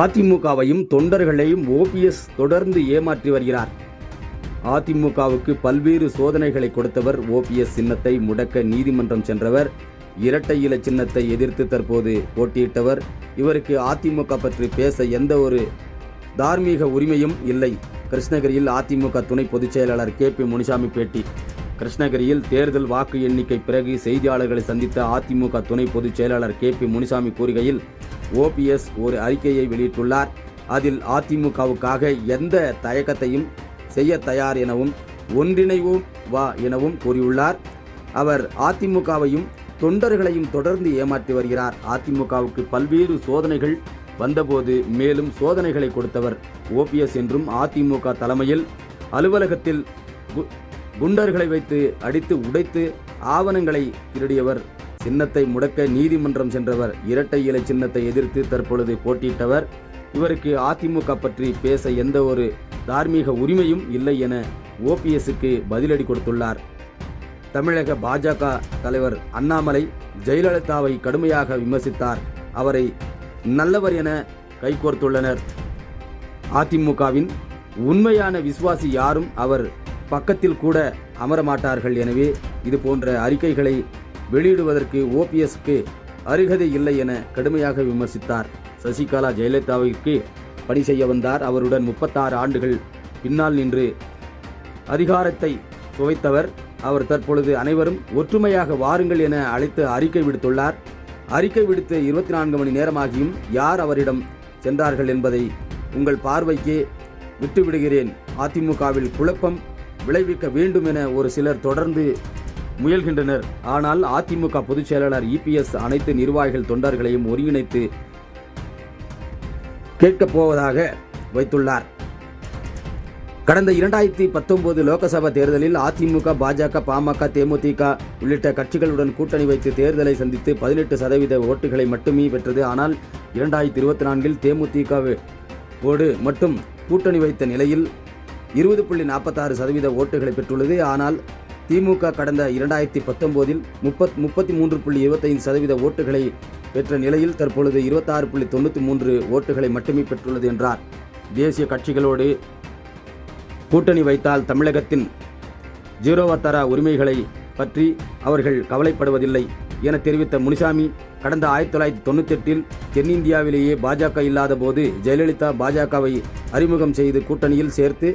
அதிமுகவையும் தொண்டர்களையும் OPS தொடர்ந்து ஏமாற்றி வருகிறார். அதிமுகவுக்கு பல்வேறு சோதனைகளை கொடுத்தவர் ஓபிஎஸ் சின்னத்தை முடக்க நீதிமன்றம் சென்றவர் இரட்டை இல சின்னத்தை எதிர்த்து தற்போது போட்டியிட்டவர். இவருக்கு அதிமுக பற்றி பேச எந்த ஒரு தார்மீக உரிமையும் இல்லை. கிருஷ்ணகிரியில் அதிமுக துணை பொதுச் செயலாளர் கே பி முனிசாமி பேட்டி. கிருஷ்ணகிரியில் தேர்தல் வாக்கு எண்ணிக்கை பிறகு செய்தியாளர்களை சந்தித்த அதிமுக துணை பொதுச் செயலாளர் கே பி முனிசாமி கூறுகையில் ஓபிஎஸ் ஒரு அறிக்கையை வெளியிட்டுள்ளார். அதில் அதிமுகவுக்காக எந்த தயக்கத்தையும் செய்ய தயார் எனவும் ஒன்றிணைவோம் வா எனவும் கூறியுள்ளார். அவர் அதிமுகவையும் தொண்டர்களையும் தொடர்ந்து ஏமாற்றி வருகிறார். அதிமுகவுக்கு பல்வேறு சோதனைகள் வந்தபோது மேலும் சோதனைகளை கொடுத்தவர் ஓபிஎஸ் என்றும் அதிமுக தலைமையில் அலுவலகத்தில் கு- குண்டர்களை வைத்து அடித்து உடைத்து ஆவணங்களை திருடியவர். சின்னத்தை முடக்க நீதிமன்றம் சென்றவர். இரட்டை இலை சின்னத்தை எதிர்த்து தற்பொழுது போட்டியிட்டவர். இவருக்கு அதிமுக பற்றி பேச எந்த ஒரு தார்மீக உரிமையும் இல்லை என ஓபிஎஸ்க்கு பதிலடி கொடுத்துள்ளார். தமிழக பாஜக தலைவர் அண்ணாமலை ஜெயலலிதாவை கடுமையாக விமர்சித்தார். அவரை நல்லவர் என கைகோர்த்துள்ளனர் அதிமுகவின் உண்மையான விசுவாசி யாரும் அவர் பக்கத்தில் கூட அமரமாட்டார்கள். எனவே இது போன்ற அறிக்கைகளை வெளியிடுவதற்கு ஓபிஎஸ்க்கு அருகதை இல்லை என கடுமையாக விமர்சித்தார். சசிகலா ஜெயலலிதாவிற்கு பணி செய்ய வந்தார். அவருடன் முப்பத்தாறு ஆண்டுகள் பின்னால் நின்று அதிகாரத்தை சுவைத்தவர். அவர் தற்பொழுது அனைவரும் ஒற்றுமையாக வாருங்கள் என அழைத்து அறிக்கை விடுத்துள்ளார். அறிக்கை விடுத்து இருபத்தி நான்கு மணி நேரமாகியும் யார் அவரிடம் சென்றார்கள் என்பதை உங்கள் பார்வைக்கே விட்டுவிடுகிறேன். அதிமுகவில் குழப்பம் விளைவிக்க வேண்டும் என ஒரு சிலர் தொடர்ந்து முயல்கின்றனர். ஆனால் அதிமுக பொதுச் செயலாளர் இபிஎஸ் அனைத்து நிர்வாகிகள் தொண்டர்களையும் ஒருங்கிணைத்து கேட்கப் போவதாக வைத்துள்ளார். கடந்த இரண்டாயிரத்தி பத்தொன்பது லோக்சபா தேர்தலில் அதிமுக பாஜக பாமக தேமுதிக உள்ளிட்ட கட்சிகளுடன் கூட்டணி வைத்து தேர்தலை சந்தித்து பதினெட்டு சதவீத ஓட்டுகளை மட்டுமே பெற்றது. ஆனால் இரண்டாயிரத்தி இருபத்தி நான்கில் தேமுதிக ஓடு மட்டும் கூட்டணி வைத்த நிலையில் இருபது புள்ளி நாற்பத்தாறு சதவீத ஓட்டுகளை பெற்றுள்ளது. ஆனால் திமுக கடந்த இரண்டாயிரத்தி பத்தொம்போதில் முப்பத் முப்பத்தி மூன்று புள்ளி இருபத்தைந்து சதவீத ஓட்டுகளை பெற்ற நிலையில் தற்பொழுது இருபத்தாறு புள்ளி தொண்ணூற்றி மூன்று ஓட்டுகளை மட்டுமே பெற்றுள்ளது என்றார். தேசிய கட்சிகளோடு கூட்டணி வைத்தால் தமிழகத்தின் ஜீரோவத்தர உரிமைகளை பற்றி அவர்கள் கவலைப்படுவதில்லை என தெரிவித்த முனிசாமி கடந்த ஆயிரத்தி தொள்ளாயிரத்தி தொண்ணூத்தெட்டில் தென்னிந்தியாவிலேயே பாஜக இல்லாத போது ஜெயலலிதா பாஜகவை அறிமுகம் செய்து கூட்டணியில் சேர்த்து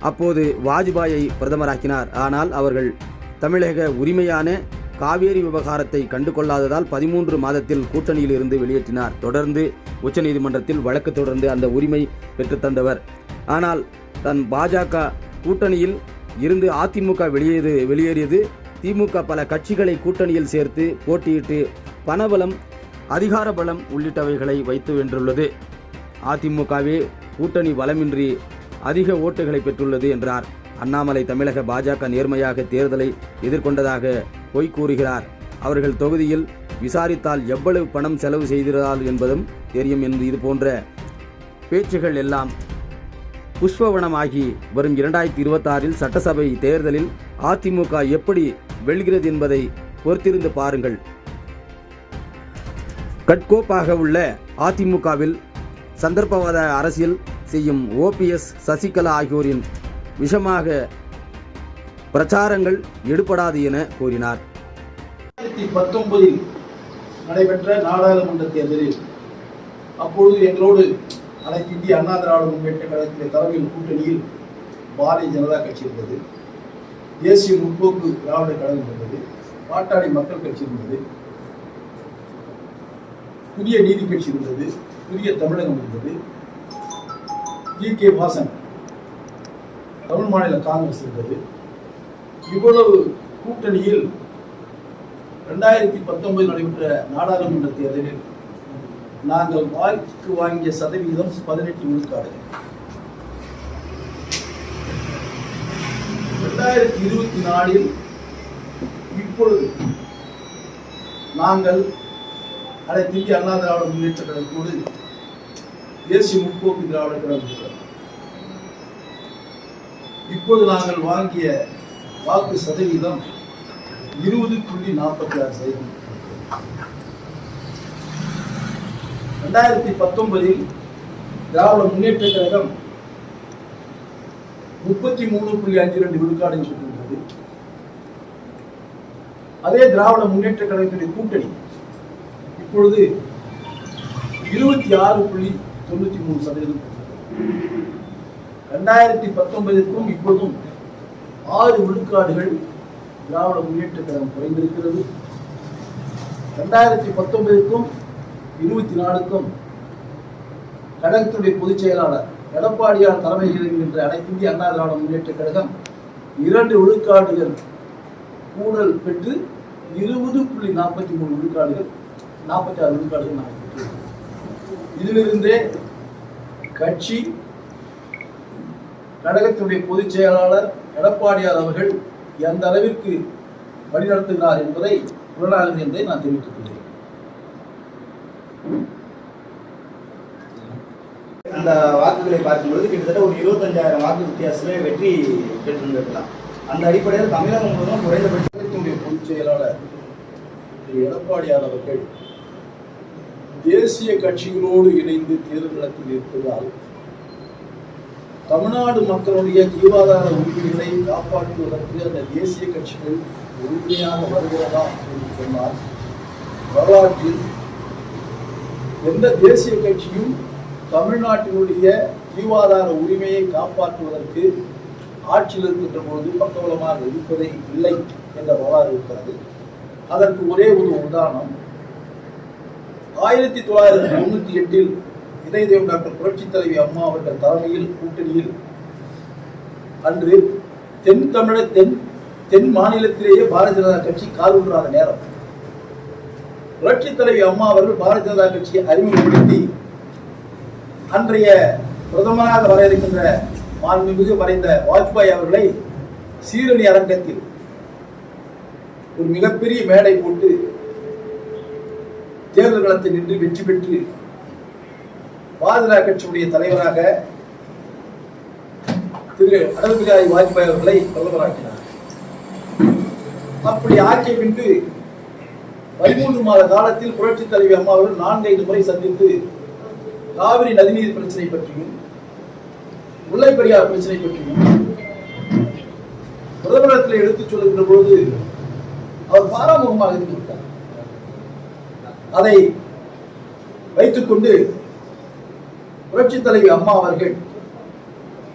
அப்போது வாஜ்பாயை பிரதமராக்கினார். ஆனால் அவர்கள் தமிழக உரிமையான காவேரி விவகாரத்தை கண்டு கொள்ளாததால் பதிமூன்று மாதத்தில் கூட்டணியில் இருந்து வெளியேற்றினார். தொடர்ந்து உச்சநீதிமன்றத்தில் வழக்கு தொடர்ந்து அந்த உரிமை பெற்றுத் தந்தவர். ஆனால் தன் பாஜக கூட்டணியில் இருந்து அதிமுக வெளியேது வெளியேறியது. திமுக பல கட்சிகளை கூட்டணியில் சேர்த்து போட்டியிட்டு பணபலம் அதிகார பலம் உள்ளிட்டவைகளை வைத்து வென்றுள்ளது. அதிமுகவே கூட்டணி பலமின்றி அதிக ஓட்டுகளை பெற்றுள்ளது என்றார். அண்ணாமலை தமிழக பாஜக நேர்மையாக தேர்தலை எதிர்கொண்டதாக பொய் கூறுகிறார். அவர்கள் தொகுதியில் விசாரித்தால் எவ்வளவு பணம் செலவு செய்கிறார்கள் என்பதும் தெரியும். என்று இது போன்ற பேச்சுகள் எல்லாம் புஷ்பவனமாகி வரும் இரண்டாயிரத்தி இருபத்தாறில் சட்டசபை தேர்தலில் அதிமுக எப்படி வெல்கிறது என்பதை பொறுத்திருந்து பாருங்கள். கட்கோப்பாக உள்ள அதிமுகவில் சந்தர்ப்பவாத அரசியல் செய்யும் ஓபிஎஸ் சசிகலா ஆகியோரின் விஷமாக பிரச்சாரங்கள் எடுபடாது என கூறினார். பத்தொன்பதில் நடைபெற்ற நாடாளுமன்ற தேர்தலில் அப்பொழுது எங்களோடு அனைத்து இந்திய அண்ணா திராவிட முன்னேற்ற கழகத்தின் தலைமையில் கூட்டணியில் பாரதிய ஜனதா கட்சி இருந்தது. தேசிய முற்போக்கு திராவிட கழகம் இருந்தது. பாட்டாளி மக்கள் கட்சி இருந்தது. புதிய நீதி கட்சி இருந்தது. புதிய தமிழகம் இருந்தது. G K. வாசன் தமிழ் மாநில காங்கிரஸ் இருந்தது. இவ்வளவு கூட்டணியில் ரெண்டாயிரத்தி பத்தொன்பதில் நடைபெற்ற நாடாளுமன்ற தேர்தலில் நாங்கள் வாய்க்கு வாங்கிய சதவீதம் பதினெட்டு விழுக்காடு ரெண்டாயிரத்தி இருபத்தி நாலில் இப்பொழுது நாங்கள் அனைத்து இந்திய அண்ணா திராவிட முன்னேற்ற கழகத்தோடு தேசிய முற்போக்கு திராவிட கழகம் இப்போது நாங்கள் வாங்கிய வாக்கு சதவீதம் இருபது புள்ளி நாற்பத்தி ஆறு சதவீதம். ரெண்டாயிரத்தி பத்தொன்பதில் திராவிட முன்னேற்ற கழகம் முப்பத்தி மூணு புள்ளி அஞ்சு ரெண்டு விழுக்காடு சொல்கின்றது அதே திராவிட முன்னேற்ற கழகத்தினுடைய கூட்டணி இப்பொழுது இருபத்தி ஆறு புள்ளி தொண்ணூத்தி மூணு சதவீதம் ரெண்டாயிரத்தி பத்தொன்பதிற்கும் இப்பொழுதும் ஆறு விழுக்காடுகள் திராவிட முன்னேற்ற கழகம் குறைந்திருக்கிறது. ரெண்டாயிரத்தி பத்தொன்பதற்கும் இருபத்தி நாலுக்கும் கழகத்துடைய பொதுச் செயலாளர் எடப்பாடியார் தலைமையில் இருக்கின்ற அனைத்திந்திய அண்ணா திராவிட முன்னேற்ற கழகம் இரண்டு விழுக்காடுகள் கூடல் பெற்று இருபது புள்ளி நாற்பத்தி மூணு விழுக்காடுகள் நாற்பத்தி ஆறு விழுக்காடுகள் நாங்கள் பெற்றிருக்கிறோம் இதிலிருந்தே கட்சி கழகத்தினுடைய பொதுச் செயலாளர் எடப்பாடியார் அவர்கள் எந்த அளவிற்கு வழிநடத்துகிறார் என்பதை புலனாகுது என்பதை நான் தெரிவித்துக் கொள்கிறேன். அந்த வாக்குகளை பார்க்கும்பொழுது கிட்டத்தட்ட ஒரு இருபத்தஞ்சாயிரம் வாக்கு வித்தியாசமே வெற்றி பெற்றிருந்திருக்கலாம். அந்த அடிப்படையில் தமிழகம் முழுவதும் குறைந்தபட்ச பொதுச் செயலாளர் திரு எடப்பாடியார் அவர்கள் தேசிய கட்சிகளோடு இணைந்து தேர்தலத்தில் இருப்பதால் தமிழ்நாடு மக்களுடைய ஜீவாதார உரிமைகளை காப்பாற்றுவதற்கு அந்த தேசிய கட்சிகள் உரிமையாக வருகிறதா என்று சொன்னால் வரலாற்றில் எந்த தேசிய கட்சியும் தமிழ்நாட்டினுடைய ஜீவாதார உரிமையை காப்பாற்றுவதற்கு ஆட்சியில் இருக்கின்ற பொழுது பக்கபலமாக இருப்பதே இல்லை என்ற வரலாறு இருக்கிறது. அதற்கு ஒரே ஒரு உதாரணம். ஆயிரத்தி தொள்ளாயிரத்தி தொண்ணூத்தி எட்டில் இதயதேவ் டாக்டர் புரட்சித் தலைவி அம்மா அவர்கள் தலைமையில் கூட்டணியில் அன்று தென் தமிழ தென் தென் மாநிலத்திலேயே பாரதிய ஜனதா கட்சி கால் ஊன்றாத நேரம். புரட்சித் தலைவி அம்மா அவர்கள் பாரதிய ஜனதா கட்சியை அறிமுகப்படுத்தி அன்றைய பிரதமராக வர இருக்கின்ற மாண்புமிகு மறைந்த வாஜ்பாய் அவர்களை சீரணி அரங்கத்தில் ஒரு மிகப்பெரிய மேடை போட்டு தேர்தல் களத்தில் நின்று வெற்றி பெற்று பாஜக கட்சியுடைய தலைவராக திரு அடல் பிகாரி வாஜ்பாய் அவர்களை பிரதமராக்கினார். அப்படி ஆக்கிய பின்பு பதிமூன்று மாத காலத்தில் புரட்சித் தலைவி அம்மா அவர்கள் நான்கைந்து முறை சந்தித்து காவிரி நதிநீர் பிரச்சனை பற்றியும் முல்லை பெரியார் பிரச்சனை பற்றியும் பிரதமரத்தில் எடுத்துச் சொல்லுகின்ற போது அவர் பாராமுகமாக இருந்து விட்டார் அதை வைத்துக்கொண்டு புரட்சித் தலைவி அம்மா அவர்கள்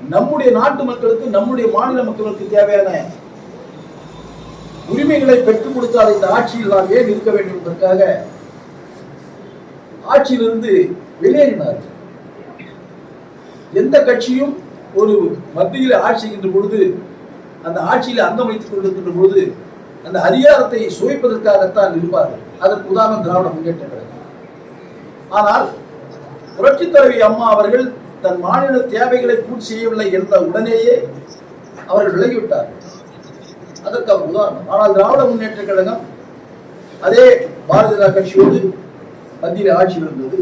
நம்முடைய நாட்டு மக்களுக்கு நம்முடைய மாநில மக்களுக்கு தேவையான உரிமைகளை பெற்றுக் கொடுத்தால் இந்த ஆட்சியில் நாம் ஏன் இருக்க வேண்டும் என்பதற்காக ஆட்சியிலிருந்து வெளியேறினார்கள் எந்த கட்சியும் ஒரு மத்தியில் ஆட்சி செய்கின்ற பொழுது அந்த ஆட்சியில் அங்கம் வைத்துக் கொண்டிருக்கின்ற பொழுது அந்த அதிகாரத்தை சுவைப்பதற்காகத்தான் இருப்பார்கள் அதற்கு உதாரணம் திராவிட முன்னேற்ற கழகம். ஆனால் புரட்சி தலைவி அம்மா அவர்கள் தன் மாநில தேவைகளை பூர்த்தி செய்யவில்லை என்ற உடனேயே அவர்கள் விலகிவிட்டார்கள். அதற்கு அவர் உதாரணம் ஆனால் திராவிட முன்னேற்ற கழகம் அதே பாரதிய ஜனதா கட்சியோடு மத்தியில் ஆட்சியில் இருந்தது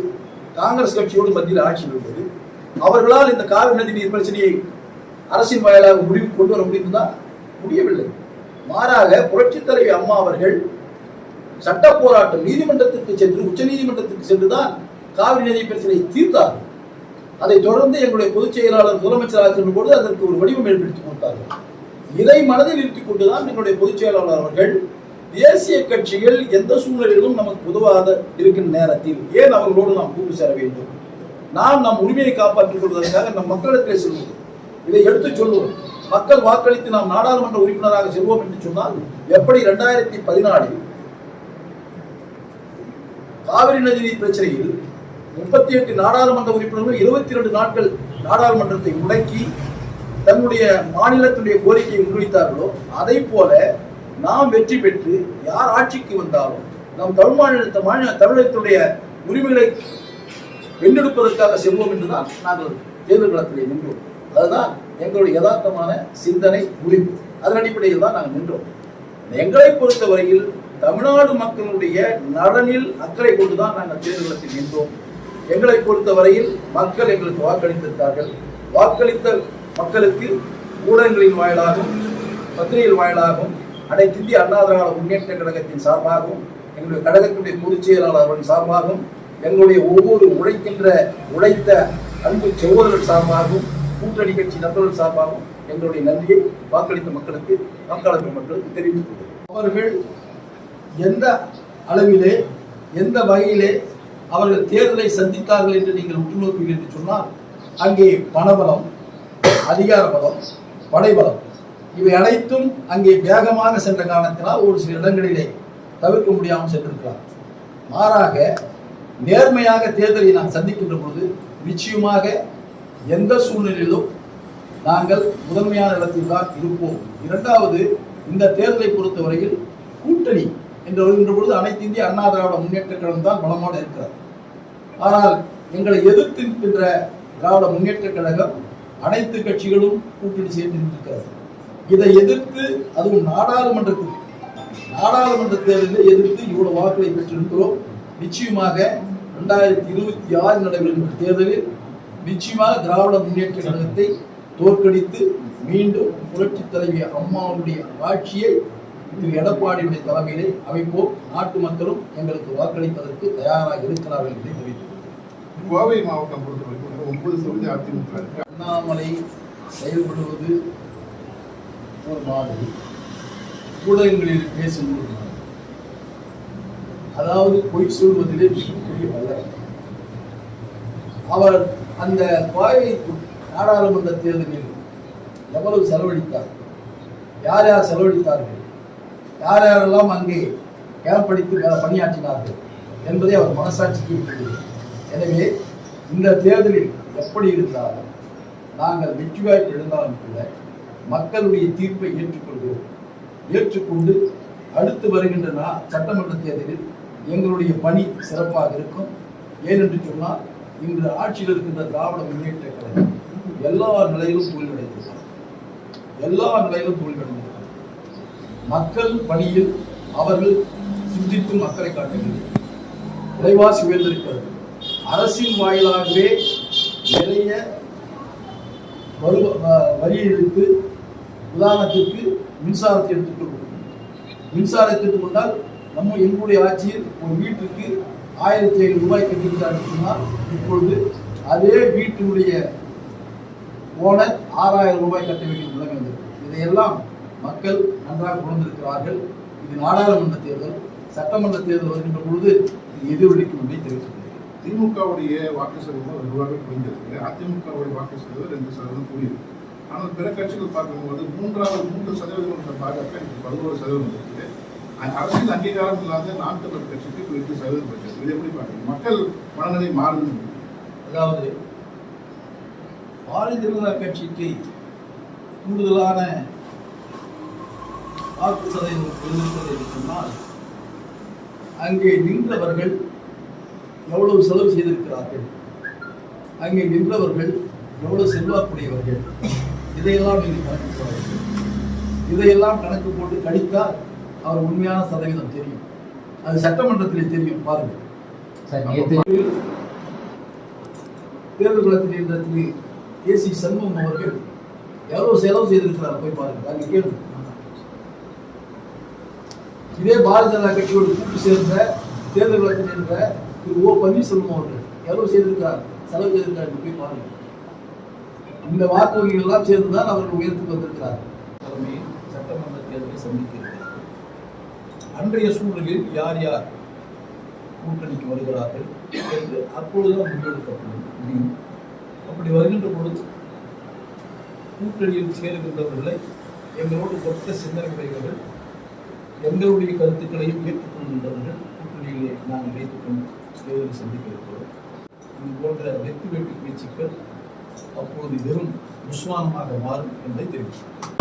காங்கிரஸ் கட்சியோடு மத்தியில் ஆட்சி இருந்தது அவர்களால் இந்த காவிரி நதி நீர் பிரச்சனையை அரசின் வாயிலாக முடிவு கொண்டு வர முடிந்ததா முடியவில்லை. மாறாக புரட்சித் தலைவி அம்மா அவர்கள் சட்ட போராட்டம் நீதிமன்றத்திற்கு சென்று உச்ச நீதிமன்றத்திற்கு சென்றுதான் காவிரி நதி பிரச்சனையை தீர்த்தார்கள். அதைத் தொடர்ந்து எங்களுடைய பொதுச் செயலாளர் முதலமைச்சராக இருக்கின்ற பொழுது அதற்கு ஒரு வடிவம் ஏற்படுத்திக் கொடுத்தார்கள். இதை மனதில் இருத்திக் கொண்டுதான் எங்களுடைய பொதுச் செயலாளர் அவர்கள் தேசிய கட்சிகள் எந்த சூழ்நிலையிலும் நமக்கு உதவாத இருக்கின்ற நேரத்தில் ஏன் அவர்களோடு நாம் கூட்டு சேர வேண்டும்? நாம் நம் உரிமையை காப்பாற்றிக் கொள்வதற்காக நம் மக்களிடத்தில் செல்வோம். இதை எடுத்துச் சொல்வோம். மக்கள் வாக்களித்து நாம் நாடாளுமன்ற உறுப்பினராக செல்வோம் என்று சொன்னால் எப்படி இரண்டாயிரத்தி பதினாலில் காவிரி நதி நீர் பிரச்சனையில் முப்பத்தி எட்டு நாடாளுமன்ற உறுப்பினர்கள் இருபத்தி ரெண்டு நாட்கள் நாடாளுமன்றத்தை முடக்கி தன்னுடைய மாநிலத்துடைய கோரிக்கையை முன்வைத்தார்களோ அதை போல நாம் வெற்றி பெற்று யார் ஆட்சிக்கு வந்தாலும் நம் தமிழ் மாநில மாநில தமிழகத்துடைய உரிமைகளை வென்றெடுப்பதற்காக செல்வோம் என்றுதான் நாங்கள் தேர்தல் களத்திலே நின்றோம். அதுதான் எங்களுடைய யதார்த்தமான சிந்தனை முடிவு. அதன் அடிப்படையில் தான் நாங்கள் நின்றோம். எங்களை பொறுத்தவரையில் தமிழ்நாடு மக்களுடைய நலனில் அக்கறை கொண்டுதான் நாங்கள் தேர்தல் களத்தில் நின்றோம். எங்களை பொறுத்தவரையில் மக்கள் எங்களுக்கு வாக்களித்திருக்கார்கள் வாக்களித்த மக்களுக்கு ஊடகங்களின் வாயிலாகவும் பத்திரிகைகள் வாயிலாகவும் அனைத்து இந்திய அண்ணா திராவிட முன்னேற்ற கழகத்தின் சார்பாகவும் எங்களுடைய கழகத்தினுடைய பொதுச் செயலாளர் அவர்கள் சார்பாகவும் எங்களுடைய ஒவ்வொரு உழைக்கின்ற உழைத்த அன்பு செவ்வர்கள் சார்பாகவும் கூட்டணி கட்சி நண்பர்கள் சார்பாகவும் எங்களுடைய நன்றியை வாக்களித்த மக்களுக்கு வாக்காளர் மக்களுக்கு தெரிவித்துக் கொள்கிறேன். அவர்கள் எந்த அளவிலே எந்த வகையிலே அவர்கள் தேர்தலை சந்தித்தார்கள் என்று நீங்கள் உற்று நோக்குவீர்கள் என்று சொன்னால் அங்கே பணபலம் அதிகார பலம் படைபலம் இவை அனைத்தும் அங்கே வேகமாக சென்ற காரணத்தினால் ஒரு சில இடங்களிலே தவிர்க்க முடியாமல் சென்றிருக்கலாம். மாறாக நேர்மையாக தேர்தலை நாம் சந்திக்கின்ற பொழுது நிச்சயமாக எந்த சூழ்நிலையிலும் நாங்கள் முதன்மையான இடத்தில் தான் இருப்போம். இரண்டாவது இந்த தேர்தலை பொறுத்தவரையில் கூட்டணி என்று வருகின்ற பொழுது அனைத்து இந்திய அண்ணா திராவிட முன்னேற்ற கழகம் தான் பலமாக இருக்கிறது. ஆனால் எங்களை எதிர்த்து நிற்கின்ற திராவிட முன்னேற்ற கழகம் அனைத்து கட்சிகளும் கூட்டணி சேர்ந்து நிற்கிறது. இதை எதிர்த்து அதுவும் நாடாளுமன்றத்தில் நாடாளுமன்ற தேர்தலில் எதிர்த்து இவ்வளவு வாக்குகளை பெற்றிருக்கிறோம். நிச்சயமாக இரண்டாயிரத்தி இருபத்தி ஆறு நடைபெறுகின்ற தேர்தலில் நிச்சயமாக திராவிட முன்னேற்ற கழகத்தை தோற்கடித்து மீண்டும் புரட்சி தலைவி அம்மாவுடைய ஆட்சியை திரு எடப்பாடியுடைய தலைமையிலே அமைப்போம். நாட்டு மக்களும் எங்களுக்கு வாக்களிப்பதற்கு தயாராக இருக்கிறார்கள் என்று தெரிவித்துள்ளேன் கோவை மாவட்டம் பொறுத்தவரைக்கும் ஒன்பது தொகுதி அதிமுக அண்ணாமலை செயல்படுவது ஒரு மாதிரி ஊடகங்களில் பேசும்போது. அதாவது பொய் சொல்வதிலே மிகப்பெரிய வல்லரசு அவர் அந்த கோவை நாடாளுமன்ற தேர்தலில் எவ்வளவு செலவழித்தார்? யார் யார் செலவழித்தார்கள்? யார் யாரெல்லாம் அங்கே கேம்ப் வேலை பணியாற்றினார்கள்? என்பதை அவர் மனசாட்சிக்கு விட்டது எனவே இந்த தேர்தலில் எப்படி இருந்தாலும் நாங்கள் வெற்றி வாய்ப்பு எழுந்தாலும் கூட மக்களுடைய தீர்ப்பை ஏற்றுக்கொள்கிறோம். ஏற்றுக்கொண்டு அடுத்து வருகின்ற நான் சட்டமன்ற தேர்தலில் எங்களுடைய பணி சிறப்பாக இருக்கும். ஏனென்று சொன்னால் இன்று ஆட்சியில் இருக்கின்ற திராவிட முன்னேற்ற கழகம் எல்லா நிலையிலும் தோல்வியடைந்திருக்கிறது. எல்லா நிலையிலும் தோல்வியடைந்திருக்கிறது. மக்கள் பணியில் அவர்கள் சிந்தித்து மக்களை காட்டுகின்றனர் விலைவாசி உயர்ந்திருக்கிறது. அரசின் வாயிலாகவே நிறைய வரு வரி எடுத்து உதாரணத்திற்கு மின்சாரத்தை எடுத்துக்கொள்வோம் மின்சாரத்தை எடுத்துக்கொண்டால் நம்ம எங்களுடைய ஆட்சியில் ஒரு வீட்டுக்கு ஆயிரத்தி ஐநூறு ரூபாய் கட்டியிருந்தார் சொன்னால் இப்பொழுது அதே வீட்டினுடைய ஓனர் ஆறாயிரம் ரூபாய் கட்ட வேண்டிய நிலைமை வந்திருக்கு இதையெல்லாம் மக்கள் நன்றாக உணர்ந்திருக்கிறார்கள். இது நாடாளுமன்ற தேர்தல் சட்டமன்ற தேர்தல் வருகின்ற பொழுது எதிரொலிக்கும் என்பதை தெரிவித்துக் திமுகவுடைய வாக்கு சதவீதம் வெகுவாக குறைந்திருக்கு அதிமுகவுடைய வாக்கு சதவீதம் ரெண்டு சதவீதம் கூடியிருக்கு ஆனால் பிற கட்சிகள் பார்க்கும்போது மூன்றாவது மூன்று சதவீதம் பாஜக இன்னைக்கு பதினோரு சதவீதம் இருக்குது. அரசியல் அங்கீகாரம் இல்லாத நாம் தமிழர் கட்சிக்கு இப்ப எட்டு சதவீதம் பெற்றது இது எப்படி பார்க்குறீங்க மக்கள் மனநிலை மாறுது அதாவது பாரதிய ஜனதா கட்சிக்கு கூடுதலான வாக்கு சதவீதம் இருந்திருக்கிறது என்று சொன்னால் அங்கே நின்றவர்கள் எவ்வளவு செலவு செய்திருக்கிறார்கள்? அங்கே நின்றவர்கள் எவ்வளவு செல்வாக்குடையவர்கள்? இதையெல்லாம் நீங்கள் கணக்கு போட வேண்டும் இதையெல்லாம் கணக்கு போட்டு கழித்தால் அவர் உண்மையான சதவீதம் தெரியும். அது சட்டமன்றத்திலே தெரியும் பாருங்கள் தேர்தல் களத்தில் இருந்த திரு ஏசி சண்முகம் அவர்கள் எவ்வளவு செலவு செய்திருக்கிறார் போய் பாருங்க. அங்க கேள்வி இதே பாரதிய ஜனதா கட்சியோடு கூட்டு சேர்ந்த தேர்தல் களத்தில் இருந்த திரு ஓ பன்னீர்செல்வம் அவர்கள் எவ்வளவு செய்திருக்கிறார் செலவு செய்திருக்கிறார் என்று போய் பாருங்க. இந்த வாக்கு எல்லாம் சேர்ந்துதான் அவர்கள் உயர்த்து வந்திருக்கிறார் தலைமையில் சட்டமன்ற தேர்தலை சந்திக்கிறது. அன்றைய சூழலில் யார் யார் கூட்டணிக்கு வருகிறார்கள் என்று அப்பொழுதுதான் முடிவெடுக்கப்படும் முடியும் அப்படி வருகின்ற பொழுது கூட்டணியில் சேருகின்றவர்களை எங்களோடு ஒத்த சிந்தனை உடையவர்கள் எங்களுடைய கருத்துக்களையும் ஏற்றுக்கொள்கின்றவர்கள் கூட்டணியிலே நாங்கள் வைத்துக்கொண்டு தேர்தலை சந்திக்க இருக்கிறோம். இது போன்ற வெற்றி வெட்டு பேச்சுக்கள் அப்போது வெறும் உஸ்மானமாக மாறும் என்பதை தெரிவித்தார்